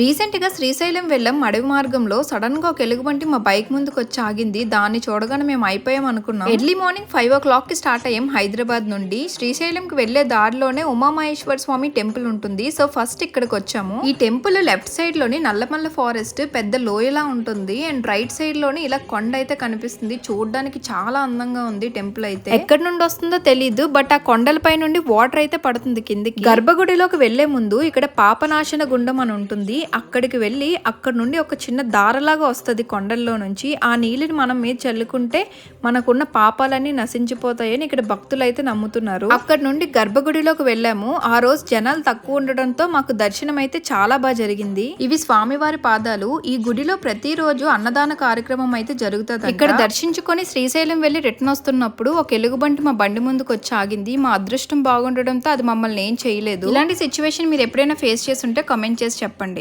రీసెంట్గా శ్రీశైలం వెళ్ళాం అడవి మార్గంలో సడన్గా ఒక ఎలుగుబంటి మా బైక్ ముందుకు వచ్చి ఆగింది. దాన్ని చూడగానే మేము అయిపోయాం అనుకున్నాం. ఎర్లీ మార్నింగ్ ఫైవ్ ఓ క్లాక్కి స్టార్ట్ అయ్యాం హైదరాబాద్ నుండి. శ్రీశైలం కి వెళ్ళే దారిలోనే ఉమామహేశ్వర స్వామి టెంపుల్ ఉంటుంది. సో ఫస్ట్ ఇక్కడికి వచ్చాము ఈ టెంపుల్ లెఫ్ట్ సైడ్లోని నల్లమల్ల ఫారెస్ట్ పెద్ద లోయలా ఉంటుంది. అండ్ రైట్ సైడ్లోని ఇలా కొండ అయితే కనిపిస్తుంది. చూడడానికి చాలా అందంగా ఉంది టెంపుల్ అయితే. ఎక్కడి నుండి వస్తుందో తెలియదు బట్ ఆ కొండలపై నుండి వాటర్ అయితే పడుతుంది కిందికి. గర్భగుడిలోకి వెళ్ళే ముందు ఇక్కడ పాపనాశన గుండం అని ఉంటుంది. అక్కడికి వెళ్ళి అక్కడ నుండి ఒక చిన్న దారలాగా వస్తుంది కొండల్లో నుంచి. ఆ నీళ్ళని మనం మీద చల్లుకుంటే మనకున్న పాపాలన్నీ నశించిపోతాయని ఇక్కడ భక్తులు అయితే నమ్ముతున్నారు. అక్కడ నుండి గర్భగుడిలోకి వెళ్ళాము. ఆ రోజు జనాలు తక్కువ ఉండడంతో మాకు దర్శనం అయితే చాలా బాగా జరిగింది. ఇవి స్వామివారి పాదాలు. ఈ గుడిలో ప్రతిరోజు అన్నదాన కార్యక్రమం అయితే జరుగుతుంది ఇక్కడ దర్శించుకొని శ్రీశైలం వెళ్ళి రిటర్న్ వస్తున్నప్పుడు ఒక ఎలుగుబంటి మా బండి ముందుకు వచ్చి ఆగింది. మా అదృష్టం బాగుండడంతో అది మమ్మల్ని ఏం చేయలేదు. ఇలాంటి సిచ్యువేషన్ మీరు ఎప్పుడైనా ఫేస్ చేసి ఉంటే కమెంట్ చేసి చెప్పండి.